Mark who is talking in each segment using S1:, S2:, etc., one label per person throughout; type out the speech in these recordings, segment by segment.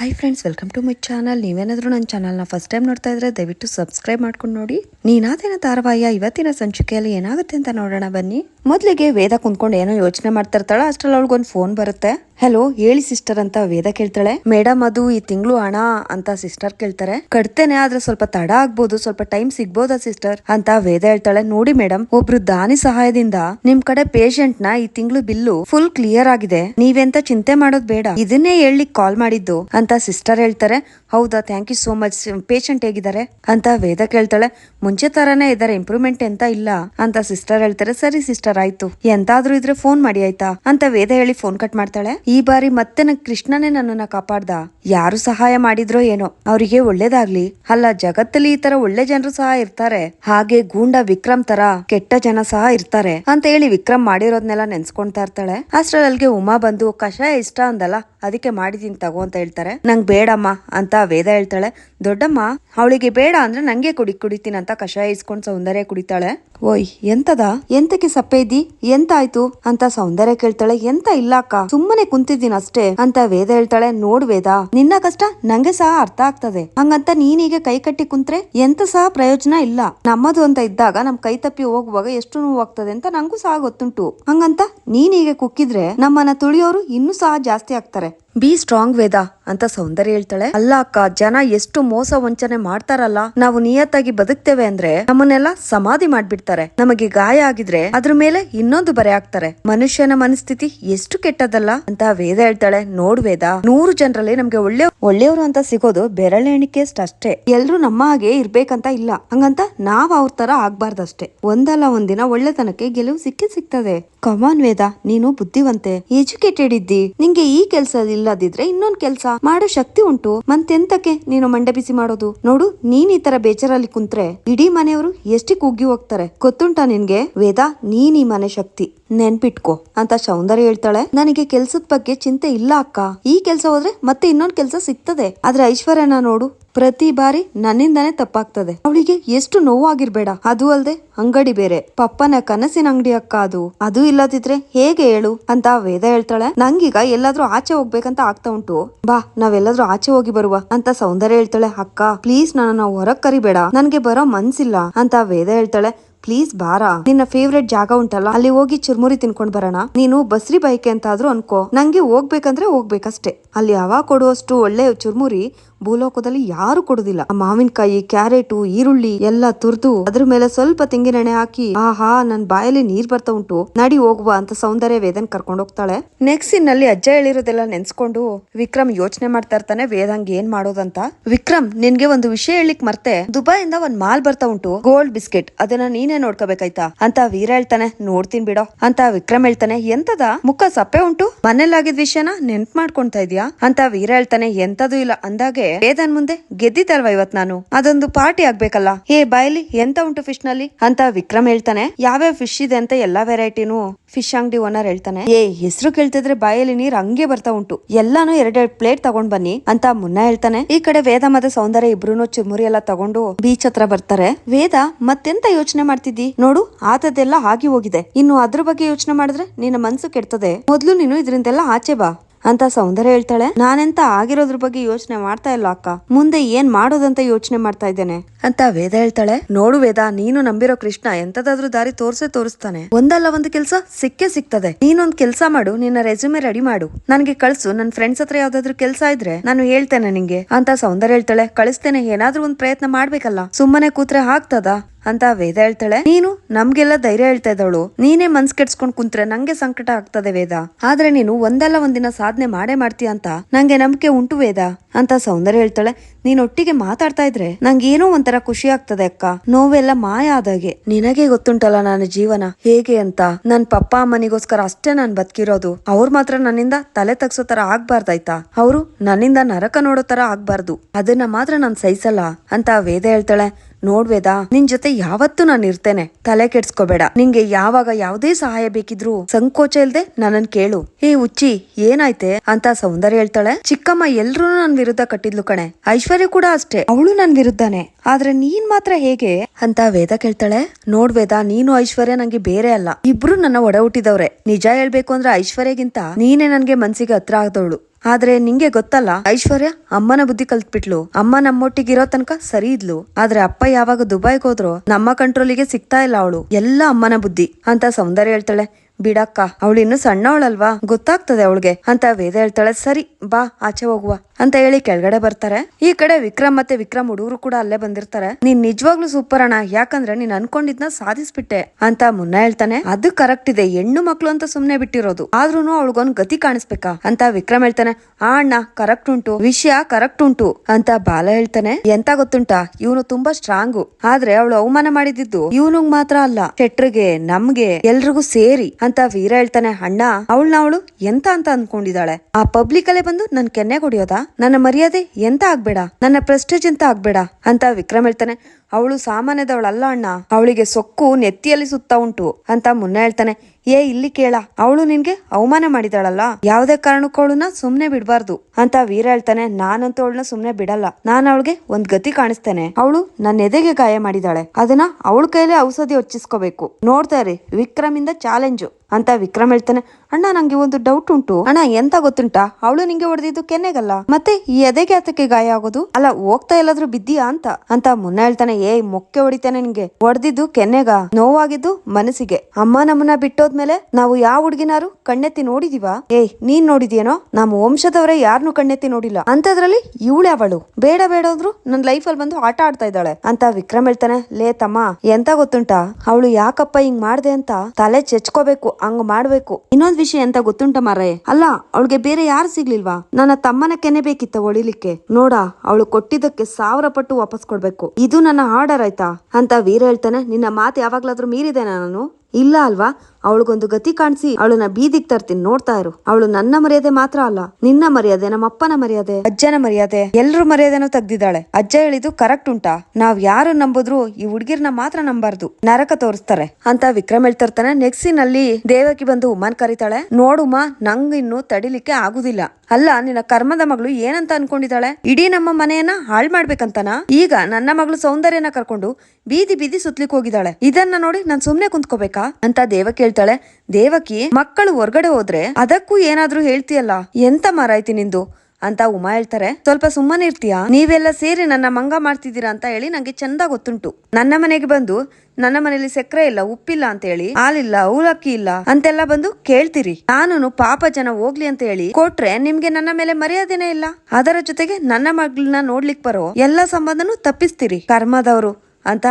S1: Hi friends welcome to my channel ನೀವೇನಾದರೂ ನನ್ನ ಚಾನಲ್ನ ಫಸ್ಟ್ ಟೈಮ್ ನೋಡ್ತಾ ಇದ್ರೆ ದಯವಿಟ್ಟು ಸಬ್ಸ್ಕ್ರೈಬ್ ಮಾಡ್ಕೊಂಡು ನೋಡಿ. ನೀನಾದೇನ ಧಾರಾವಾಹಿಯ ಇವತ್ತಿನ ಸಂಚಿಕೆಯಲ್ಲಿ ಏನಾಗುತ್ತೆ ಅಂತ ನೋಡೋಣ ಬನ್ನಿ. ಮೊದಲಿಗೆ ವೇದ ಕುಂತ್ಕೊಂಡು ಏನೋ ಯೋಚನೆ ಮಾಡ್ತಾ ಇರ್ತಾಳೆ ಅಷ್ಟ್ರಲ್ಲಿ ಅವಳಿಗೊಂದು ಫೋನ್ ಬರುತ್ತೆ. ಹಲೋ ಹೇಳಿ ಸಿಸ್ಟರ್ ಅಂತ ವೇದ ಕೇಳ್ತಾಳೆ. ಮೇಡಮ್ ಅದು ಈ ತಿಂಗಳು ಹಣ ಅಂತ ಸಿಸ್ಟರ್ ಕೇಳ್ತಾರೆ. ಕಟ್ತೇನೆ, ಆದ್ರೆ ಸ್ವಲ್ಪ ತಡ ಆಗ್ಬೋದು, ಸ್ವಲ್ಪ ಟೈಮ್ ಸಿಗ್ಬೋದಾ ಸಿಸ್ಟರ್ ಅಂತ ವೇದ ಹೇಳ್ತಾಳೆ. ನೋಡಿ ಮೇಡಮ್ ಒಬ್ರು ದಾನಿ ಸಹಾಯದಿಂದ ನಿಮ್ ಕಡೆ ಪೇಷಂಟ್ನ ಈ ತಿಂಗಳು ಬಿಲ್ಲು ಫುಲ್ ಕ್ಲಿಯರ್ ಆಗಿದೆ. ನೀವೆಂತ ಚಿಂತೆ ಮಾಡೋದ್ ಬೇಡ. ಇದನ್ನೇ ಹೇಳಲಿಕ್ಕೆ ಕಾಲ್ ಮಾಡಿದ್ದು ಅಂತ ಸಿಸ್ಟರ್ ಹೇಳ್ತಾರೆ. ಹೌದಾ thank you so much patient ಹೇಗಿದ್ದಾರೆ? ಅಂತ ವೇದ ಕೇಳ್ತಾಳೆ. ಮುಂಚೆ ತರಾನೇ ಇದಾರೆ ಇಂಪ್ರೂವ್ಮೆಂಟ್ ಎಂತ ಇಲ್ಲ ಅಂತ ಸಿಸ್ಟರ್ ಹೇಳ್ತಾರೆ. ಸರಿ ಸಿಸ್ಟರ್ ಆಯ್ತು. ಎಂತಾದ್ರೂ ಇದ್ರೆ ಫೋನ್ ಮಾಡಿ, ಆಯ್ತಾ? ಅಂತ ವೇದ ಹೇಳಿ ಫೋನ್ ಕಟ್ ಮಾಡ್ತಾಳೆ. ಈ ಬಾರಿ ಮತ್ತೆ ನನ್ ಕೃಷ್ಣನೇ ನನ್ನನ್ನ ಕಾಪಾಡ್ದ? ಯಾರು ಸಹಾಯ ಮಾಡಿದ್ರೋ ಏನೋ? ಅವರಿಗೆ ಒಳ್ಳೇದಾಗ್ಲಿ. ಅಲ್ಲ, ಜಗತ್ತಲ್ಲಿ ಈ ತರ ಒಳ್ಳೆ ಜನರು ಸಹ ಇರ್ತಾರೆ. ಹಾಗೆ ಗೂಂಡ ವಿಕ್ರಮ್ ತರ ಕೆಟ್ಟ ಜನ ಸಹ ಇರ್ತಾರೆ. ಅಂತ ಹೇಳಿ ವಿಕ್ರಮ್ ಮಾಡಿರೋದ್ನೆಲ್ಲ ನೆನ್ಸ್ಕೊಂತಾ ಇರ್ತಾಳೆ. ಅಷ್ಟ್ರಲ್ಲಿ ಉಮಾ ಬಂದು, ಕಷಾಯ ಇಷ್ಟ ಅಂದಲ್ಲ, ಅದಕ್ಕೆ ಮಾಡಿದೀನಿ ತಗೋ ಅಂತ ಹೇಳ್ತಾರೆ. ನಂಗ್ ಬೇಡಮ್ಮ ಅಂತ ವೇದ ಹೇಳ್ತಾಳೆ, ದೊಡ್ಡಮ್ಮ, ಅವಳಿಗೆ ಬೇಡ ಅಂದ್ರೆ ನಂಗೆ ಕುಡಿ, ಕುಡಿತೀನಿ ಅಂತ ಕಷಾಯ ಇಸ್ಕೊಂಡ್ ಸೌಂದರ್ಯ ಕುಡಿತಾಳೆ. ಓಯ್, ಎಂತದ? ಎಂತಕ್ಕೆ ಸಪ್ಪೆ ಇದ್ದಿ? ಎಂತ ಆಯ್ತು ಅಂತ ಸೌಂದರ್ಯ ಕೇಳ್ತಾಳೆ. ಎಂತ ಇಲ್ಲ ಅಕ್ಕ, ಸುಮ್ಮನೆ ಕುಂತಿದ್ದೀನಿ ಅಷ್ಟೇ ಅಂತ ವೇದ ಹೇಳ್ತಾಳೆ. ನೋಡ್ ವೇದ, ನಿನ್ನ ಕಷ್ಟ ನಂಗೆ ಸಹ ಅರ್ಥ ಆಗ್ತದೆ. ಹಂಗಂತ ನೀನೀಗ ಕೈ ಕಟ್ಟಿ ಕುಂತ್ರೆ ಎಂತ ಸಹ ಪ್ರಯೋಜನ ಇಲ್ಲ. ನಮ್ಮದು ಅಂತ ಇದ್ದಾಗ ನಮ್ ಕೈ ತಪ್ಪಿ ಹೋಗುವಾಗ ಎಷ್ಟು ನೋವಾಗ್ತದೆ ಅಂತ ನಂಗೂ ಸಹ ಗೊತ್ತುಂಟು. ಹಂಗಂತ ನೀನೀಗ ಕುಕ್ಕಿದ್ರೆ ನಮ್ಮನ್ನ ತುಳಿಯೋರು ಇನ್ನೂ ಸಹ ಜಾಸ್ತಿ ಆಗ್ತಾರೆ. ಬಿ ಸ್ಟ್ರಾಂಗ್ ವೇದ, ಅಂತ ಸೌಂದರ್ಯ ಹೇಳ್ತಾಳೆ. ಅಲ್ಲ ಅಕ್ಕ, ಜನ ಎಷ್ಟು ಮೋಸ ವಂಚನೆ ಮಾಡ್ತಾರಲ್ಲ. ನಾವು ನಿಯತ್ತಾಗಿ ಬದುಕ್ತೇವೆ ಅಂದ್ರೆ ನಮ್ಮನ್ನೆಲ್ಲ ಸಮಾಧಿ ಮಾಡ್ಬಿಡ್ತಾರೆ. ನಮಗೆ ಗಾಯ ಆಗಿದ್ರೆ ಅದ್ರ ಮೇಲೆ ಇನ್ನೊಂದು ಬರೆ ಆಗ್ತಾರೆ ಮನುಷ್ಯನ ಮನಸ್ಥಿತಿ ಎಷ್ಟು ಕೆಟ್ಟದಲ್ಲ ಅಂತ ವೇದ ಹೇಳ್ತಾಳೆ. ನೋಡ್ ವೇದ, ನೂರು ಜನರಲ್ಲಿ ನಮ್ಗೆ ಒಳ್ಳೆ ಒಳ್ಳೆಯವರು ಅಂತ ಸಿಗೋದು ಬೆರಳೆಣಿಕೆ ಅಷ್ಟೇ. ಎಲ್ರು ನಮ್ಮ ಹಾಗೆ ಇರ್ಬೇಕಂತ ಇಲ್ಲ. ಹಂಗಂತ ನಾವ್ ಅವ್ರ ತರ ಆಗ್ಬಾರ್ದಷ್ಟೇ. ಒಂದಲ್ಲ ಒಂದಿನ ಒಳ್ಳೆತನಕ್ಕೆ ಗೆಲುವು ಸಿಕ್ಕೇ ಸಿಗ್ತದೆ. Come on Veda. ನೀನು ಬುದ್ಧಿವಂತೆ. ಎಜುಕೇಟೆಡ್ ಇದ್ದಿ. ನಿಂಗೆ ಈ ಕೆಲ್ಸ ಇಲ್ಲದಿದ್ರೆ ಇನ್ನೊಂದ್ ಕೆಲ್ಸ ಮಾಡೋ ಶಕ್ತಿ ಉಂಟು. ಮಂತೆಂತಕ್ಕೆ ನೀನು ಮಂಡೆ ಬಿಸಿ ಮಾಡೋದು? ನೋಡು, ನೀನ್ ಈ ತರ ಬೇಜಾರಲ್ಲಿ ಕುಂತ್ರೆ ಇಡೀ ಮನೆಯವರು ಎಷ್ಟಿ ಕುಗ್ಗಿ ಹೋಗ್ತಾರೆ. ಗೊತ್ತುಂಟಾ ನಿನ್ಗೆ? ವೇದ, ನೀನ್ ಈ ಮನೆ ಶಕ್ತಿ. ನೆನ್ಪಿಟ್ಕೋ. ಅಂತ ಸೌಂದರ್ಯ ಹೇಳ್ತಾಳೆ. ನನಗೆ ಕೆಲ್ಸದ ಬಗ್ಗೆ ಚಿಂತೆ ಇಲ್ಲ ಅಕ್ಕ. ಈ ಕೆಲ್ಸ ಹೋದ್ರೆ ಮತ್ತೆ ಇನ್ನೊಂದ್ ಕೆಲ್ಸ ಸಿಗ್ತದೆ. ಆದ್ರೆ ಐಶ್ವರ್ಯನ ನೋಡು, ಪ್ರತಿ ಬಾರಿ ನನ್ನಿಂದಾನೇ ತಪ್ಪಾಗ್ತದೆ. ಅವಳಿಗೆ ಎಷ್ಟು ನೋವಾಗಿರ್ಬೇಡ. ಅದು ಅಲ್ದೆ ಅಂಗಡಿ ಬೇರೆ. ಪಪ್ಪನ ಕನಸಿನ ಅಂಗಡಿ ಅಕ್ಕ ಅದು. ಅದು ಇಲ್ಲದಿದ್ರೆ ಹೇಗೆ ಹೇಳು? ಅಂತ ವೇದ ಹೇಳ್ತಾಳೆ. ನಂಗೀಗ ಎಲ್ಲಾದ್ರೂ ಆಚೆ ಹೋಗ್ಬೇಕಂತ ಆಗ್ತಾ ಉಂಟು. ಬಾ, ನಾವೆಲ್ಲಾದ್ರೂ ಆಚೆ ಹೋಗಿ ಬರುವ, ಅಂತ ಸೌಂದರ್ಯ ಹೇಳ್ತಾಳೆ. ಅಕ್ಕ, ಪ್ಲೀಸ್ ನನ್ನ ಹೊರಗ್ ಕರಿಬೇಡ. ನನ್ಗೆ ಬರೋ ಮನ್ಸಿಲ್ಲ, ಅಂತ ವೇದ ಹೇಳ್ತಾಳೆ. ಪ್ಲೀಸ್ ಬಾರ. ನಿನ್ನ ಫೇವ್ರೆಟ್ ಜಾಗ ಉಂಟಲ್ಲ, ಅಲ್ಲಿ ಹೋಗಿ ಚುರ್ಮುರಿ ತಿನ್ಕೊಂಡ್ ಬರೋಣ. ನೀನು ಬಸ್ರಿ ಬೈಕೆ ಅಂತಾದ್ರೂ ಅನ್ಕೋ. ನಂಗೆ ಹೋಗ್ಬೇಕಂದ್ರೆ ಹೋಗ್ಬೇಕಷ್ಟೇ. ಅಲ್ಲಿ ಹವಾ ಕೊಡುವಷ್ಟು ಒಳ್ಳೆ ಚುರ್ಮುರಿ ಭೂಲೋಕದಲ್ಲಿ ಯಾರು ಕೊಡುದಿಲ್ಲ ಆ ಮಾವಿನಕಾಯಿ, ಕ್ಯಾರೆಟು, ಈರುಳ್ಳಿ ಎಲ್ಲ ತುರ್ದು ಅದ್ರ ಮೇಲೆ ಸ್ವಲ್ಪ ತೆಂಗಿನೆಣ್ಣೆ ಹಾಕಿ, ಆಹಾ, ನನ್ ಬಾಯಲ್ಲಿ ನೀರ್ ಬರ್ತಾ ಉಂಟು, ನಡಿ ಹೋಗುವ ಅಂತ ಸೌಂದರ್ಯ ವೇದನ್ ಕರ್ಕೊಂಡು ಹೋಗ್ತಾಳೆ. ನೆಕ್ಸ್ಟ್ ಇನ್ನಲ್ಲಿ ಅಜ್ಜ ಹೇಳಿರೋದೆಲ್ಲ ನೆನ್ಸ್ಕೊಂಡು ವಿಕ್ರಮ್ ಯೋಚನೆ ಮಾಡ್ತಾ ಇರ್ತಾನೆ, ವೇದಂಗ್ ಏನ್ ಮಾಡೋದಂತ? ವಿಕ್ರಮ್, ನಿನ್ಗೆ ಒಂದು ವಿಷಯ ಹೇಳಿಕ್ ಮರ್ತೆ. ದುಬೈಯಿಂದ ಒಂದ್ ಮಾಲ್ ಬರ್ತಾ ಉಂಟು, ಗೋಲ್ಡ್ ಬಿಸ್ಕೆಟ್, ಅದನ್ನ ನೀನೇ ನೋಡ್ಕೋಬೇಕಾಯ್ತಾ? ಅಂತ ವೀರ ಹೇಳ್ತಾನೆ, ನೋಡ್ತೀನಿ ಬಿಡೋ. ಅಂತ ವಿಕ್ರಮ್ ಹೇಳ್ತಾನೆ, ಎಂತದ? ಮುಖ ಸಪ್ಪೆ ಉಂಟು? ಮನೇಲಾಗಿದ್ ವಿಷಯನ ನೆನ್ಪ್ ಮಾಡ್ಕೊಂತಾ ಇದ್ಯಾ? ಅಂತ ವೀರ ಹೇಳ್ತಾನೆ, ಎಂತದೂ ಇಲ್ಲ. ಅಂದಾಗೆ ವೇದನ್ ಮುಂದೆ ಗೆದ್ದಿದ್ದಲ್ವಾ ಇವತ್ ನಾನು? ಅದೊಂದು ಪಾರ್ಟಿ ಆಗ್ಬೇಕಲ್ಲ. ಏ ಬಾಯಲ್ಲಿ ಎಂತ ಉಂಟು ಫಿಶ್ನಲ್ಲಿ? ಅಂತ ವಿಕ್ರಮ್ ಹೇಳ್ತಾನೆ. ಯಾವ್ಯಾವ ಫಿಶ್ ಇದೆ ಅಂತ ಎಲ್ಲಾ ವೆರೈಟಿನೂ ಫಿಶ್ ಅಂಗಡಿ ಓನರ್ ಹೇಳ್ತಾನೆ. ಏ, ಹೆಸರು ಕೇಳ್ತಿದ್ರೆ ಬಾಯಲ್ಲಿ ನೀರ್ ಹಂಗೆ ಬರ್ತಾ ಉಂಟು. ಎಲ್ಲಾನು ಎರಡೆರಡು ಪ್ಲೇಟ್ ತಗೊಂಡ್ ಬನ್ನಿ ಅಂತ ಮುನ್ನ ಹೇಳ್ತಾನೆ. ಈ ಕಡೆ ವೇದ ಮತ್ತೆ ಸೌಂದರ್ಯ ಇಬ್ರು ಚುರುಮುರಿ ಎಲ್ಲ ತಗೊಂಡು ಬೀಚ್ ಹತ್ರ ಬರ್ತಾರೆ. ವೇದ, ಮತ್ತೆಂತ ಯೋಚನೆ ಮಾಡ್ತಿದ್ದಿ? ನೋಡು ಆತದೆಲ್ಲ ಆಗಿ ಹೋಗಿದೆ. ಇನ್ನು ಅದ್ರ ಬಗ್ಗೆ ಯೋಚನೆ ಮಾಡಿದ್ರೆ ನಿನ್ನ ಮನ್ಸು ಕೆಡ್ತದೆ. ಮೊದ್ಲು ನೀನು ಇದರಿಂದೆಲ್ಲ ಆಚೆ ಬಾ. ಅಂತ ಸೌಂದರ್ಯ ಹೇಳ್ತಾಳೆ. ನಾನೆಂತ ಆಗಿರೋದ್ರ ಬಗ್ಗೆ ಯೋಚನೆ ಮಾಡ್ತಾ ಇಲ್ಲ ಅಕ್ಕ? ಮುಂದೆ ಏನ್ ಮಾಡೋದಂತ ಯೋಚನೆ ಮಾಡ್ತಾ ಇದ್ದೇನೆ. ಅಂತ ವೇದ ಹೇಳ್ತಾಳೆ. ನೋಡು ವೇದ, ನೀನು ನಂಬಿರೋ ಕೃಷ್ಣ ಎಂತದಾದ್ರೂ ದಾರಿ ತೋರ್ಸೆ ತೋರಿಸ್ತಾನೆ. ಒಂದಲ್ಲ ಒಂದು ಕೆಲಸ ಸಿಕ್ಕೇ ಸಿಗ್ತದೆ. ನೀನೊಂದ್ ಕೆಲಸ ಮಾಡು, ನಿನ್ನ ರೆಸ್ಯೂಮೆ ರೆಡಿ ಮಾಡು. ನನಗೆ ಕಳ್ಸು, ನನ್ ಫ್ರೆಂಡ್ಸ್ ಹತ್ರ ಯಾವ್ದಾದ್ರು ಕೆಲಸ ಇದ್ರೆ ನಾನು ಹೇಳ್ತೇನೆ ನಿಂಗೆ ಅಂತ ಸೌಂದರ್ಯ ಹೇಳ್ತಾಳೆ. ಕಳಿಸ್ತೇನೆ, ಏನಾದ್ರೂ ಒಂದ್ ಪ್ರಯತ್ನ ಮಾಡ್ಬೇಕಲ್ಲ. ಸುಮ್ಮನೆ ಕೂತ್ರೆ ಆಗ್ತದಾ? ಅಂತ ವೇದ ಹೇಳ್ತಾಳೆ. ನೀನು ನಮ್ಗೆಲ್ಲ ಧೈರ್ಯ ಹೇಳ್ತಾ ಇದ್ದವಳು. ನೀನೇ ಮನ್ಸ್ ಕೆಡ್ಸ್ಕೊಂಡ್ ಕುಂತ್ರೆ ನಂಗೆ ಸಂಕಟ ಆಗ್ತದೆ ವೇದ. ಆದ್ರೆ ನೀನು ಒಂದಲ್ಲ ಒಂದಿನ ಸಾಧನೆ ಮಾಡೇ ಮಾಡ್ತೀಯ ಅಂತ ನಂಗೆ ನಂಬಿಕೆ ಉಂಟು ವೇದ ಅಂತ ಸೌಂದರ್ಯ ಹೇಳ್ತಾಳೆ. ನೀನ್ ಒಟ್ಟಿಗೆ ಮಾತಾಡ್ತಾ ಇದ್ರೆ ನಂಗೆ ಏನೋ ಒಂಥರ ಖುಷಿ ಆಗ್ತದೆ ಅಕ್ಕ. ನೋವೆಲ್ಲ ಮಾಯ ಆದಾಗೆ. ನಿನಗೆ ಗೊತ್ತುಂಟಲ್ಲ ನನ್ನ ಜೀವನ? ಹೇಗೆ ಅಂತ? ನನ್ ಪಪ್ಪ ಅಮ್ಮನಿಗೋಸ್ಕರ ಅಷ್ಟೇ ನಾನ್ ಬದುಕಿರೋದು. ಅವ್ರು ಮಾತ್ರ ನನ್ನಿಂದ ತಲೆ ತಗ್ಸೋ ತರ ಆಗ್ಬಾರ್ದಾಯ್ತಾ? ಅವರು ನನ್ನಿಂದ ನರಕ ನೋಡೋ ತರ ಆಗ್ಬಾರ್ದು. ಅದನ್ನ ಮಾತ್ರ ನಾನ್ ಸಹಿಸಲ್ಲ ಅಂತ ವೇದ ಹೇಳ್ತಾಳೆ. ನೋಡ್ವೇದ? ನಿನ್ ಜೊತೆ ಯಾವತ್ತೂ ನಾನು ಇರ್ತೇನೆ. ತಲೆ ಕೆಡ್ಸ್ಕೋಬೇಡ. ನಿಂಗೆ ಯಾವಾಗ ಯಾವ್ದೇ ಸಹಾಯ ಬೇಕಿದ್ರು ಸಂಕೋಚ ಇಲ್ದೆ ನನ್ನನ್ ಕೇಳು. ಏ ಉಚ್ಚಿ, ಏನಾಯ್ತೆ? ಅಂತ ಸೌಂದರ್ಯ ಹೇಳ್ತಾಳೆ. ಚಿಕ್ಕಮ್ಮ ಎಲ್ರೂ ನನ್ ವಿರುದ್ಧ ಕಟ್ಟಿದ್ಲು ಕಣೆ. ಐಶ್ವರ್ಯ ಕೂಡ ಅಷ್ಟೇ. ಅವಳು ನನ್ ವಿರುದ್ಧನೇ. ಆದ್ರೆ ನೀನ್ ಮಾತ್ರ ಹೇಗೆ? ಅಂತ ವೇದ ಕೇಳ್ತಾಳೆ. ನೋಡ್ ವೇದ, ನೀನು ಐಶ್ವರ್ಯ ನಂಗೆ ಬೇರೆ ಅಲ್ಲ. ಇಬ್ರು ನನ್ನ ಒಡ ಹುಟ್ಟಿದವ್ರೆ ನಿಜ ಹೇಳ್ಬೇಕು ಅಂದ್ರೆ ಐಶ್ವರ್ಯಗಿಂತ ನೀನೇ ನನ್ಗೆ ಮನ್ಸಿಗೆ ಹತ್ರ ಆದವಳು ಆದ್ರೆ ನಿಂಗೆ ಗೊತ್ತಲ್ಲ? ಐಶ್ವರ್ಯ, ಅಮ್ಮನ ಬುದ್ಧಿ ಕಲ್ತ್ಬಿಟ್ಲು. ಅಮ್ಮ ನಮ್ಮೊಟ್ಟಿಗಿರೋ ತನಕ ಸರಿ ಇದ್ಲು. ಆದ್ರೆ ಅಪ್ಪ ಯಾವಾಗ ದುಬೈಗೆ ಹೋದ್ರು ನಮ್ಮ ಕಂಟ್ರೋಲಿಗೆ ಸಿಗ್ತಾ ಇಲ್ಲ ಅವಳು. ಎಲ್ಲ ಅಮ್ಮನ ಬುದ್ಧಿ ಅಂತ ಸೌಂದರ್ಯ ಹೇಳ್ತಾಳೆ. ಬಿಡಕ್ಕ, ಅವಳು ಇನ್ನು ಸಣ್ಣವಳಲ್ವಾ? ಗೊತ್ತಾಗ್ತದೆ ಅವಳಿಗೆ. ಅಂತ ವೇದ ಹೇಳ್ತಾಳೆ, ಸರಿ, ಬಾ, ಆಚೆ ಹೋಗುವ. ಅಂತ ಹೇಳಿ ಕೆಳಗಡೆ ಬರ್ತಾರೆ. ಈ ಕಡೆ ವಿಕ್ರಮ್ ಮತ್ತೆ ವಿಕ್ರಮ್ ಹುಡುಗರು ಕೂಡ ಅಲ್ಲೇ ಬಂದಿರ್ತಾರೆ. ನೀನ್ ನಿಜವಾಗ್ಲೂ ಸೂಪರ್ ಅಣ್ಣ, ಯಾಕಂದ್ರೆ ನೀನ್ ಅನ್ಕೊಂಡಿದ್ನ ಸಾಧಿಸ್ಬಿಟ್ಟೆ ಅಂತ ಮುನ್ನ ಹೇಳ್ತಾನೆ. ಅದು ಕರೆಕ್ಟ್ ಇದೆ, ಹೆಣ್ಣು ಮಕ್ಳು ಅಂತ ಸುಮ್ನೆ ಬಿಟ್ಟಿರೋದು. ಆದ್ರೂನು ಅವಳಗೊಂದ್ ಗತಿ ಕಾಣಿಸ್ಬೇಕಾ? ಅಂತ ವಿಕ್ರಮ್ ಹೇಳ್ತಾನೆ. ಆ ಅಣ್ಣ ಕರೆಕ್ಟ್ ಉಂಟು, ವಿಷಯ ಕರೆಕ್ಟ್ ಉಂಟು, ಅಂತ ಬಾಲ ಹೇಳ್ತಾನೆ. ಎಂತ ಗೊತ್ತುಂಟಾ? ಇವನು ತುಂಬಾ ಸ್ಟ್ರಾಂಗು ಆದ್ರೆ ಅವಳು ಅವಮಾನ ಮಾಡಿದ್ದು ಇವನಿಗ್ ಮಾತ್ರ ಅಲ್ಲ, ಶೆಟ್ರಿಗೆ, ನಮ್ಗೆ ಎಲ್ರಿಗೂ ಸೇರಿ ಅಂತ ವೀರ ಹೇಳ್ತಾನೆ, ಅಣ್ಣ, ಅವಳನ್ನ ಅವಳು ಎಂತ ಅಂತ ಅನ್ಕೊಂಡಿದ್ದಾಳೆ? ಆ ಪಬ್ಲಿಕ್ ಅಲ್ಲೇ ಬಂದು ನನ್ ಕೆನ್ನೆ ಹೊಡಿಯೋದಾ? ನನ್ನ ಮರ್ಯಾದೆ ಎಂತ ಆಗ್ಬೇಡ? ನನ್ನ ಪ್ರೆಸ್ಟೇಜ್ ಎಂತ ಆಗ್ಬೇಡ? ಅಂತ ವಿಕ್ರಮ್ ಹೇಳ್ತಾನೆ, ಅವಳು ಸಾಮಾನ್ಯದವಳಲ್ಲ ಅಣ್ಣ. ಅವಳಿಗೆ ಸೊಕ್ಕು ನೆತ್ತಿಯಲ್ಲಿ ಸುತ್ತ ಉಂಟು ಅಂತ ಮುನ್ನ ಹೇಳ್ತಾನೆ, ಏ, ಇಲ್ಲಿ ಕೇಳ, ಅವಳು ನಿನ್ಗೆ ಅವಮಾನ ಮಾಡಿದಾಳಲ್ಲ? ಯಾವ್ದೇ ಕಾರಣಕ್ಕೂ ಅವಳನ್ನ ಸುಮ್ನೆ ಬಿಡಬಾರ್ದು ಅಂತ ವೀರ ಹೇಳ್ತಾನೆ, ನಾನಂತೂ ಅವಳನ್ನ ಸುಮ್ನೆ ಬಿಡಲ್ಲ. ನಾನು ಅವಳಿಗೆ ಒಂದ್ ಗತಿ ಕಾಣಿಸ್ತೇನೆ. ಅವಳು ನನ್ನ ಎದೆಗೆ ಗಾಯ ಮಾಡಿದಾಳೆ. ಅದನ್ನ ಅವಳ ಕೈಲೇ ಔಷಧಿ ಹೊಚ್ಚಿಸ್ಕೋಬೇಕು. ನೋಡ್ತಾ ಇರಿ ವಿಕ್ರಮ್ ಇಂದ ಚಾಲೆಂಜು ಅಂತ ವಿಕ್ರಮ್ ಹೇಳ್ತಾನೆ. ಅಣ್ಣ, ನಂಗೆ ಒಂದು ಡೌಟ್ ಉಂಟು. ಅಣ್ಣ, ಎಂತ ಗೊತ್ತುಂಟಾ? ಅವಳು ನಿಂಗೆ ಹೊಡೆದಿದ್ದು ಕೆನ್ನೆಗಲ್ಲ. ಮತ್ತೆ ಈ ಎದೆಗೆ ಆತಕ್ಕೆ ಗಾಯ ಆಗೋದು? ಅಲ್ಲ, ಹೋಗ್ತಾ ಎಲ್ಲಾದ್ರೂ ಬಿದ್ದೀಯಾ ಅಂತ? ಅಂತ ಮುನ್ನ ಹೇಳ್ತಾನೆ. ಏ, ಮೊಕ್ಕೆ ಹೊಡಿತಾನೆ ನಿಂಗೆ. ಹೊಡೆದಿದ್ದು ಕೆನ್ನೆಗ? ನೋವಾಗಿದ್ದು ಮನಸ್ಸಿಗೆ. ಅಮ್ಮ ನಮ್ಮನ್ನ ಬಿಟ್ಟೋದ್ಮೇಲೆ ನಾವು ಯಾವ ಹುಡುಗಿನಾರು ಕಣ್ಣೆತ್ತಿ ನೋಡಿದೀವಾ? ಏಯ್, ನೀನ್ ನೋಡಿದ್ಯೇನೋ? ನಮ್ಮ ವಂಶದವರೇ ಯಾರನ್ನು ಕಣ್ಣೆತ್ತಿ ನೋಡಿಲ್ಲ. ಅಂತದ್ರಲ್ಲಿ ಇವಳೆ ಅವಳು. ಬೇಡ ಬೇಡ ಅಂದ್ರು ನನ್ ಲೈಫ್ ಅಲ್ಲಿ ಬಂದು ಆಟ ಆಡ್ತಾ ಇದ್ದಾಳೆ ಅಂತ ವಿಕ್ರಮ್ ಹೇಳ್ತಾನೆ. ಲೇ ತಮ್ಮ, ಎಂತ ಗೊತ್ತುಂಟಾ? ಅವಳು ಯಾಕಪ್ಪ ಹಿಂಗ್ ಮಾಡ್ದೆ ಅಂತ ತಲೆ ಚೆಚ್ಕೋಬೇಕು. ಹಂಗ್ ಮಾಡ್ಬೇಕು. ಇನ್ನೊಂದ್ ವಿಷಯ ಎಂತ ಗೊತ್ತುಂಟ ಮಾರಾಯ? ಅಲ್ಲ, ಅವಳಿಗೆ ಬೇರೆ ಯಾರು ಸಿಗ್ಲಿಲ್ವಾ? ನನ್ನ ತಮ್ಮನ ಕೆನೆ ಬೇಕಿತ್ತ ಒಳಿಲಿಕ್ಕೆ ನೋಡ, ಅವಳು ಕೊಟ್ಟಿದ್ದಕ್ಕೆ ಸಾವಿರ ಪಟ್ಟು ವಾಪಸ್ ಕೊಡ್ಬೇಕು. ಇದು ನನ್ನ ಆರ್ಡರ್ ಆಯ್ತಾ? ಅಂತ ವೀರ ಹೇಳ್ತಾನೆ, ನಿನ್ನ ಮಾತು ಯಾವಾಗ್ಲಾದ್ರೂ ಮೀರಿದೆ ನಾನು? ಇಲ್ಲ ಅಲ್ವಾ? ಅವಳಿಗೊಂದು ಗತಿ ಕಾಣಿಸಿ, ಅವಳನ್ನ ಬೀದಿಗ್ ತರ್ತೀನಿ, ನೋಡ್ತಾ ಇರು. ಅವಳು ನನ್ನ ಮರ್ಯಾದೆ ಮಾತ್ರ ಅಲ್ಲ, ನಿನ್ನ ಮರ್ಯಾದೆ, ನಮ್ಮ ಅಪ್ಪನ ಮರ್ಯಾದೆ. ಅಜ್ಜನ ಮರ್ಯಾದೆ, ಎಲ್ರ ಮರ್ಯಾದೆನೂ ತೆಗ್ದಿದ್ದಾಳೆ. ಅಜ್ಜ ಹೇಳಿದ್ದು ಕರೆಕ್ಟ್ ಉಂಟಾ? ನಾವ್ ಯಾರು ನಂಬುದ್ರು ಈ ಹುಡ್ಗಿರ್ನ ಮಾತ್ರ ನಂಬಾರ್ದು. ನರಕ ತೋರಿಸ್ತಾರೆ. ಅಂತ ವಿಕ್ರಮ್ ಹೇಳ್ತಾರ್ತಾನೆ. ನೆಕ್ಸ್ಟ್ ಸೀನ್ ಅಲ್ಲಿ ದೇವಕಿ ಬಂದು ಉಮ್ಮನ್ ಕರೀತಾಳೆ. ನೋಡುಮ ನಂಗ್ ಇನ್ನು ತಡಿಲಿಕ್ಕೆ ಆಗುದಿಲ್ಲ. ಅಲ್ಲ, ನಿನ್ನ ಕರ್ಮದ ಮಗಳು ಏನಂತ ಅನ್ಕೊಂಡಿದ್ದಾಳೆ? ಇಡೀ ನಮ್ಮ ಮನೆಯನ್ನ ಹಾಳ್ ಮಾಡ್ಬೇಕಂತನ? ಈಗ ನನ್ನ ಮಗಳು ಸೌಂದರ್ಯನ ಕರ್ಕೊಂಡು ಬೀದಿ ಬೀದಿ ಸುತ್ತಲಿಕ್ಕೆ ಹೋಗಿದ್ದಾಳೆ. ಇದನ್ನ ನೋಡಿ ನಾನ್ ಸುಮ್ನೆ ಕುಂತ್ಕೋಬೇಕಾ? ಅಂತ ದೇವ ಕೇಳ್ತಾಳೆ. ದೇವಕಿ, ಮಕ್ಕಳು ಹೊರ್ಗಡೆ ಹೋದ್ರೆ ಅದಕ್ಕೂ ಏನಾದ್ರೂ ಹೇಳ್ತೀಯಲ್ಲ? ಎಂತ ಮಾರಾಯ್ತಿ ನಿಂದು? ಅಂತ ಉಮಾ ಹೇಳ್ತಾರೆ. ಸ್ವಲ್ಪ ಸುಮ್ಮನೆ ಇರ್ತೀಯಾ? ನೀವೆಲ್ಲ ಸೇರಿ ನನ್ನ ಮಂಗ ಮಾಡ್ತಿದ್ದೀರಾ ಅಂತ ಹೇಳಿ ನಂಗೆ ಚಂದ ಗೊತ್ತುಂಟು. ನನ್ನ ಮನೆಗೆ ಬಂದು, ನನ್ನ ಮನೇಲಿ ಸಕ್ಕರೆ ಇಲ್ಲ, ಉಪ್ಪಿಲ್ಲ ಅಂತ ಹೇಳಿ, ಹಾಲಿಲ್ಲ, ಅವಲಕ್ಕಿ ಇಲ್ಲ ಅಂತೆಲ್ಲ ಬಂದು ಕೇಳ್ತೀರಿ. ನಾನು ಪಾಪ ಜನ ಹೋಗ್ಲಿ ಅಂತ ಹೇಳಿ ಕೊಟ್ರೆ ನಿಮ್ಗೆ ನನ್ನ ಮೇಲೆ ಮರ್ಯಾದೆನೇ ಇಲ್ಲ? ಅದರ ಜೊತೆಗೆ ನನ್ನ ಮಗಳನ್ನ ನೋಡ್ಲಿಕ್ ಬರೋ ಎಲ್ಲ ಸಂಬಂಧನೂ ತಪ್ಪಿಸ್ತೀರಿ ಕರ್ಮದವರು ಅಂತ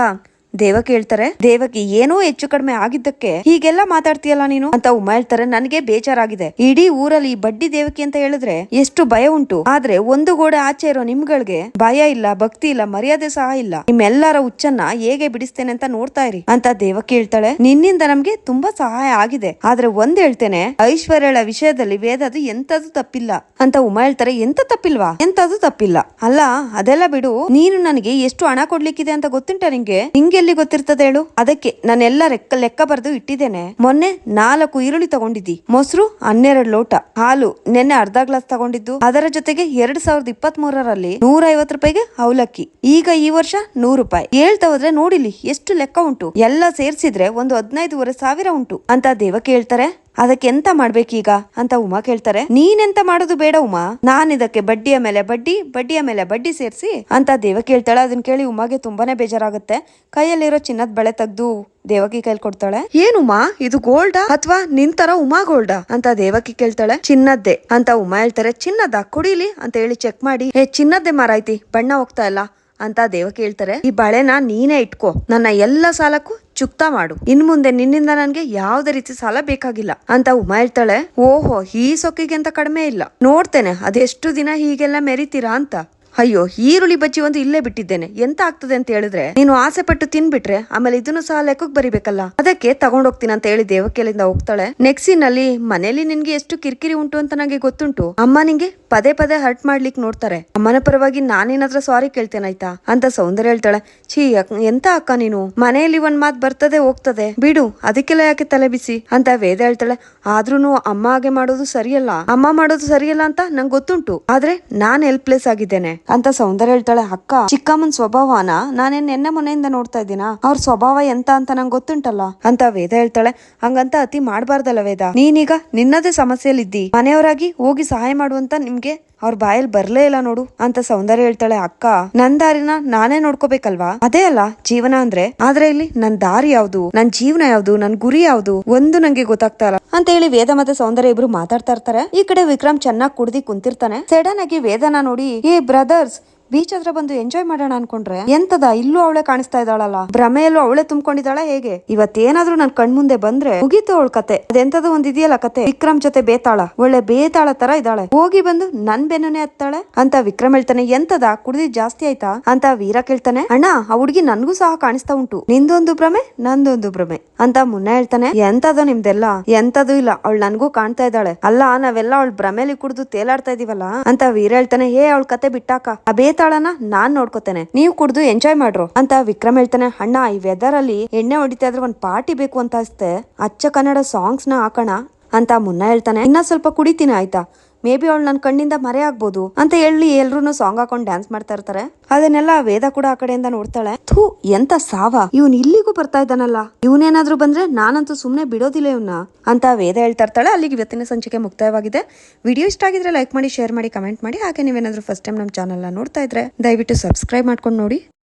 S1: ದೇವಕಿ ಹೇಳ್ತಾರೆ ದೇವಕಿ, ಏನೋ ಹೆಚ್ಚು ಕಡಿಮೆ ಆಗಿದ್ದಕ್ಕೆ ಹೀಗೆಲ್ಲ ಮಾತಾಡ್ತೀಯಲ್ಲ ನೀನು? ಅಂತ ಉಮಾ ಹೇಳ್ತಾರೆ, ನನಗೆ ಬೇಜಾರಾಗಿದೆ. ಇಡೀ ಊರಲ್ಲಿ ಬಡ್ಡಿ ದೇವಕಿ ಅಂತ ಹೇಳಿದ್ರೆ ಎಷ್ಟು ಭಯ ಉಂಟು. ಆದ್ರೆ ಒಂದು ಗೋಡೆ ಆಚೆ ಇರೋ ನಿಮ್ಗಳಿಗೆ ಭಯ ಇಲ್ಲ, ಭಕ್ತಿ ಇಲ್ಲ, ಮರ್ಯಾದೆ ಸಹ ಇಲ್ಲ. ನಿಮ್ಮೆಲ್ಲರ ಹುಚ್ಚನ್ನ ಹೇಗೆ ಬಿಡಿಸ್ತೇನೆ ಅಂತ ನೋಡ್ತಾ ಇರಿ. ಅಂತ ದೇವಕಿ ಹೇಳ್ತಾಳೆ ನಿನ್ನಿಂದ ನಮ್ಗೆ ತುಂಬಾ ಸಹಾಯ ಆಗಿದೆ. ಆದ್ರೆ ಒಂದ್ ಹೇಳ್ತೇನೆ, ಐಶ್ವರ್ಯಳ ವಿಷಯದಲ್ಲಿ ವೇದದು ಎಂತದು ತಪ್ಪಿಲ್ಲ ಅಂತ ಉಮಾ ಹೇಳ್ತಾರೆ. ಎಂತ ತಪ್ಪಿಲ್ವಾ? ಎಂತದು ತಪ್ಪಿಲ್ಲ. ಅಲ್ಲ, ಅದೆಲ್ಲ ಬಿಡು. ನೀನು ನನಗೆ ಎಷ್ಟು ಹಣ ಕೊಡ್ಲಿಕ್ಕಿದೆ ಅಂತ ಗೊತ್ತುಂಟ ನಿಂಗೆ? ನಿಂಗೆ ಎಲ್ಲಿ ಗೊತ್ತಿರ್ತದೆ ಹೇಳು? ಅದಕ್ಕೆ ನಾನೆಲ್ಲ ಲೆಕ್ಕ ಲೆಕ್ಕ ಬರೆದು ಇಟ್ಟಿದ್ದೇನೆ. ಮೊನ್ನೆ ನಾಲ್ಕು ಈರುಳ್ಳಿ ತಗೊಂಡಿದ್ದಿ. ಮೊಸರು ಹನ್ನೆರಡು ಲೋಟ. ಹಾಲು ನೆನ್ನೆ ಅರ್ಧ ಗ್ಲಾಸ್ ತಗೊಂಡಿದ್ದು. ಅದರ ಜೊತೆಗೆ ಎರಡ್ ಸಾವಿರದ ಇಪ್ಪತ್ತ್ ಮೂರರಲ್ಲಿ ನೂರ ಐವತ್ತು ರೂಪಾಯಿಗೆ ಅವಲಕ್ಕಿ. ಈಗ ಈ ವರ್ಷ ನೂರು ರೂಪಾಯಿ. ಹೇಳ್ತಾ ಹೋದ್ರೆ ನೋಡಿಲಿ ಎಷ್ಟು ಲೆಕ್ಕ ಉಂಟು. ಎಲ್ಲ ಸೇರ್ಸಿದ್ರೆ ಒಂದು ಹದಿನೈದುವರೆ ಸಾವಿರ ಉಂಟು ಅಂತ ದೇವಕ್ಕೆ ಹೇಳ್ತಾರೆ ಅದಕ್ಕೆ ಎಂತ ಮಾಡ್ಬೇಕೀಗ? ಅಂತ ಉಮಾ ಕೇಳ್ತಾರೆ. ನೀನೆಂತ ಮಾಡೋದು ಬೇಡ ಉಮಾ. ನಾನ್ ಇದಕ್ಕೆ ಬಡ್ಡಿಯ ಮೇಲೆ ಬಡ್ಡಿ, ಬಡ್ಡಿಯ ಮೇಲೆ ಬಡ್ಡಿ ಸೇರಿಸಿ ಅಂತ ದೇವ ಕೇಳ್ತಾಳೆ. ಅದನ್ನ ಕೇಳಿ ಉಮಾಗೆ ತುಂಬಾನೇ ಬೇಜಾರಾಗುತ್ತೆ. ಕೈಯಲ್ಲಿರೋ ಚಿನ್ನದ ಬಳೆ ತೆಗ್ದು ದೇವಕಿ ಕೈಲಿ ಕೊಡ್ತಾಳೆ. ಏನುಮಾ ಇದು ಗೋಲ್ಡಾ ಅಥವಾ ತರ ಉಮಾ ಗೋಲ್ಡಾ ಅಂತ ದೇವಕಿ ಕೇಳ್ತಾಳೆ. ಚಿನ್ನದ್ದೇ ಅಂತ ಉಮಾ ಹೇಳ್ತಾರೆ. ಚಿನ್ನದ ಕುಡೀಲಿ ಅಂತ ಹೇಳಿ ಚೆಕ್ ಮಾಡಿ. ಏ, ಚಿನ್ನದ್ದೇ ಮಾರಾಯ್ತಿ. ಬಣ್ಣ ಹೋಗ್ತಾ ಇಲ್ಲ ಅಂತ ದೇವಕಿ ಹೇಳ್ತಾರೆ ಈ ಬಳೆನ ನೀನೇ ಇಟ್ಕೋ. ನನ್ನ ಎಲ್ಲ ಸಾಲಕ್ಕೂ ಚುಕ್ತಾ ಮಾಡು. ಇನ್ ಮುಂದೆ ನಿನ್ನಿಂದ ನನ್ಗೆ ಯಾವ್ದೇ ರೀತಿ ಸಾಲ ಬೇಕಾಗಿಲ್ಲ. ಅಂತ ಉಮಾ ಹೇಳ್ತಾಳೆ, ಓಹೋ ಈ ಸೊಕ್ಕಿಗೆ ಅಂತ ಕಡಿಮೆ ಇಲ್ಲ. ನೋಡ್ತೇನೆ, ಅದೆಷ್ಟು ದಿನ ಹೀಗೆಲ್ಲ ಮೆರಿತೀರಾ ಅಂತ. ಅಯ್ಯೋ, ಈರುಳ್ಳಿ ಬಜ್ಜಿ ಒಂದು ಇಲ್ಲೇ ಬಿಟ್ಟಿದ್ದೇನೆ. ಎಂತ ಆಗ್ತದೆ ಅಂತ ಹೇಳಿದ್ರೆ, ನೀನು ಆಸೆ ಪಟ್ಟು ತಿನ್ಬಿಟ್ರೆ, ಆಮೇಲೆ ಇದನ್ನು ಸಹ ಲೆಕ್ಕಕ್ಕೆ ಬರಿಬೇಕಲ್ಲ? ಅದಕ್ಕೆ ತಗೊಂಡೋಗ್ತೀನಿ ಅಂತ ಹೇಳಿ ದೇವಕೇಲಿಂದ ಹೋಗ್ತಾಳೆ. ನೆಕ್ಸ್ಟ್ ಅಲ್ಲಿ ಮನೇಲಿ ನಿನ್ಗೆ ಎಷ್ಟು ಕಿರಿಕಿರಿ ಉಂಟು ಅಂತ ನಂಗೆ ಗೊತ್ತುಂಟು. ಅಮ್ಮ ನಿಂಗೆ ಪದೇ ಪದೇ ಹರ್ಟ್ ಮಾಡ್ಲಿಕ್ಕೆ ನೋಡ್ತಾರೆ. ಅಮ್ಮನ ಪರವಾಗಿ ನಾನೇನಾದ್ರೂ ಸಾರಿ ಕೇಳ್ತೇನಾಯ್ತಾ ಅಂತ ಸೌಂದರ್ಯ ಹೇಳ್ತಾಳೆ. ಛೀ ಎಂತ ಅಕ್ಕ ನೀನು? ಮನೆಯಲ್ಲಿ ಒಂದ್ ಮಾತ್ ಬರ್ತದೆ, ಹೋಗ್ತದೆ. ಬಿಡು, ಅದಕ್ಕೆಲ್ಲ ಯಾಕೆ ತಲೆ ಬಿಸಿ? ಅಂತ ವೇದ ಹೇಳ್ತಾಳೆ. ಆದ್ರೂನು ಅಮ್ಮ ಹಾಗೆ ಮಾಡೋದು ಸರಿಯಲ್ಲ. ಅಮ್ಮ ಮಾಡೋದು ಸರಿಯಲ್ಲ ಅಂತ ನಂಗೆ ಗೊತ್ತುಂಟು. ಆದ್ರೆ ನಾನ್ ಹೆಲ್ಪ್ಲೆಸ್ ಆಗಿದ್ದೇನೆ. ಅಂತ ಸೌಂದರ್ಯ ಹೇಳ್ತಾಳೆ, ಅಕ್ಕ, ಚಿಕ್ಕಮ್ಮನ್ ಸ್ವಭಾವನ ನಾನೇನ್ ನಿನ್ನೆ ಮೊನ್ನೆಯಿಂದ ನೋಡ್ತಾ ಇದ್ದೀನ? ಅವ್ರ ಸ್ವಭಾವ ಎಂತ ಅಂತ ನಂಗೆ ಗೊತ್ತುಂಟಲ್ಲ? ಅಂತ ವೇದ ಹೇಳ್ತಾಳೆ, ಹಂಗಂತ ಅತಿ ಮಾಡ್ಬಾರ್ದಲ್ಲ ವೇದ. ನೀನೀಗ ನಿನ್ನದೇ ಸಮಸ್ಯೆಲಿದ್ದಿ ಮನೆಯವರಾಗಿ ಹೋಗಿ ಸಹಾಯ ಮಾಡುವಂತ ನಿಮ್ಗೆ ಅವ್ರ ಬಾಯಲ್ಲಿ ಬರ್ಲೇ ಇಲ್ಲ ನೋಡು ಅಂತ ಸೌಂದರ್ಯ ಹೇಳ್ತಾಳೆ ಅಕ್ಕ. ನನ್ ದಾರಿನ ನಾನೇ ನೋಡ್ಕೋಬೇಕಲ್ವಾ? ಅದೇ ಅಲ್ಲ, ಜೀವನ ಅಂದ್ರೆ? ಆದ್ರೆ ಇಲ್ಲಿ ನನ್ ದಾರಿ ಯಾವ್ದು? ನನ್ ಜೀವನ ಯಾವ್ದು? ನನ್ ಗುರಿ ಯಾವ್ದು? ಒಂದು ನಂಗೆ ಗೊತ್ತಾಗ್ತಾ ಇಲ್ಲ. ಅಂತ ಹೇಳಿ ವೇದ ಮತ್ತೆ ಸೌಂದರ್ಯ ಇಬ್ರು ಮಾತಾಡ್ತಾ ಇರ್ತಾರೆ. ಈ ಕಡೆ ವಿಕ್ರಮ್ ಚೆನ್ನಾಗಿ ಕುಡ್ದಿ ಕುಂತಿರ್ತಾನೆ. ಸಡನ್ ಆಗಿ ವೇದನ ನೋಡಿ, ಏ ಬ್ರದರ್ಸ್ ಬೀಚ್ ಹತ್ರ ಬಂದು ಎಂಜಾಯ್ ಮಾಡೋಣ ಅನ್ಕೊಂಡ್ರೆ ಎಂತದ? ಇಲ್ಲೂ ಅವಳೆ ಕಾಣಿಸ್ತಾ ಇದ್ದಾಳಲ್ಲ. ಭ್ರಮೆಯಲ್ಲೂ ಅವಳೆ ತುಂಬಿಕೊಂಡಿದ್ದಾಳ ಹೇಗೆ? ಇವತ್ತೇನಾದ್ರೂ ನನ್ ಕಣ್ಮುಂದೆ ಬಂದ್ರೆ ಮುಗೀತು ಅವಳ ಕತೆ. ಅದೆಂತದೋ ಒಂದ್ ಇದೆಯಲ್ಲ ಕತೆ. ವಿಕ್ರಮ್ ಜೊತೆ ಬೇತಾಳ. ಒಳ್ಳೆ ಬೇತಾಳ ತರ ಇದ್ದಾಳೆ. ಹೋಗಿ ಬಂದು ನನ್ ಬೆನ್ನೇ ಹತ್ತಾಳೆ? ಅಂತ ವಿಕ್ರಮ್ ಹೇಳ್ತಾನೆ, ಎಂತದ? ಕುಡ್ದಿದ್ ಜಾಸ್ತಿ ಆಯ್ತಾ? ಅಂತ ವೀರ ಕೇಳ್ತಾನೆ, ಅಣ್ಣ, ಆ ಹುಡುಗಿ ನನ್ಗೂ ಸಹ ಕಾಣಿಸ್ತಾ ಉಂಟು. ನಿಂದೊಂದು ಭ್ರಮೆ, ನಂದೊಂದು ಭ್ರಮೆ. ಅಂತ ಮುನ್ನ ಹೇಳ್ತಾನೆ, ಎಂತದ ನಿಮ್ದೆಲ್ಲ? ಎಂತದೂ ಇಲ್ಲ. ಅವಳು ನನ್ಗೂ ಕಾಣ್ತಾ ಇದ್ದಾಳೆ. ಅಲ್ಲ, ನಾವೆಲ್ಲ ಅವಳ ಭ್ರಮೆಲಿ ಕುಡಿದು ತೇಲಾಡ್ತಾ ಇದೀವಲ್ಲ? ಅಂತ ವೀರ ಹೇಳ್ತಾನೆ, ಹೇ, ಅವಳ ಕತೆ ಬಿಟ್ಟಾಕ. ಆ ಬೇತಾಳನ ನಾನ್ ನೋಡ್ಕೋತೇನೆ. ನೀವು ಕುಡ್ದು ಎಂಜಾಯ್ ಮಾಡ್ರು ಅಂತ ವಿಕ್ರಮ್ ಹೇಳ್ತಾನೆ. ಅಣ್ಣ, ಈ ವೆದರ್ ಅಲ್ಲಿ ಎಣ್ಣೆ ಹೊಡಿತಾ ಇದ್ರೆ ಒಂದ್ ಪಾರ್ಟಿ ಬೇಕು ಅಂತ ಅನ್ಸುತ್ತೆ. ಅಚ್ಚ ಕನ್ನಡ ಸಾಂಗ್ಸ್ನ ಹಾಕೋಣ ಅಂತ ಮುನ್ನ ಹೇಳ್ತಾನೆ. ಇನ್ನ ಸ್ವಲ್ಪ ಕುಡಿತೀನಿ, ಆಯ್ತಾ? ಮೇ ಬಿ ಅವಳು ನನ್ನ ಕಣ್ಣಿಂದ ಮರೆ ಆಗ್ಬೋದು ಅಂತ ಹೇಳಿ ಎಲ್ರು ಸಾಂಗ್ ಹಾಕೊಂಡು ಡ್ಯಾನ್ಸ್ ಮಾಡ್ತಾ ಇರ್ತಾರೆ. ಅದನ್ನೆಲ್ಲ ವೇದ ಕೂಡ ಆ ಕಡೆಯಿಂದ ನೋಡ್ತಾಳೆ. ಥೂ, ಎಂತ ಸಾವ. ಇವನ್ ಇಲ್ಲಿಗೂ ಬರ್ತಾ ಇದ್ದಾನಲ್ಲ. ಇವನೇನಾದ್ರೂ ಬಂದ್ರೆ ನಾನಂತೂ ಸುಮ್ಮನೆ ಬಿಡೋದಿಲ್ಲ ಇವನ್ನ ಅಂತ ವೇದ ಹೇಳ್ತಾ ಇರ್ತಾಳೆ. ಅಲ್ಲಿಗೆ ಇವತ್ತಿನ ಸಂಚಿಕೆ ಮುಕ್ತಾಯವಾಗಿದೆ. ವಿಡಿಯೋ ಇಷ್ಟ ಆಗಿದ್ರೆ ಲೈಕ್ ಮಾಡಿ ಶೇರ್ ಮಾಡಿ ಕಮೆಂಟ್ ಮಾಡಿ. ಹಾಗೆ ನೀವೇನಾದ್ರೂ ಫಸ್ಟ್ ಟೈಮ್ ನಮ್ಮ ಚಾನಲ್ನ ನೋಡ್ತಾ ಇದ್ರೆ ದಯವಿಟ್ಟು ಸಬ್ಸ್ಕ್ರೈಬ್ ಮಾಡ್ಕೊಂಡು ನೋಡಿ.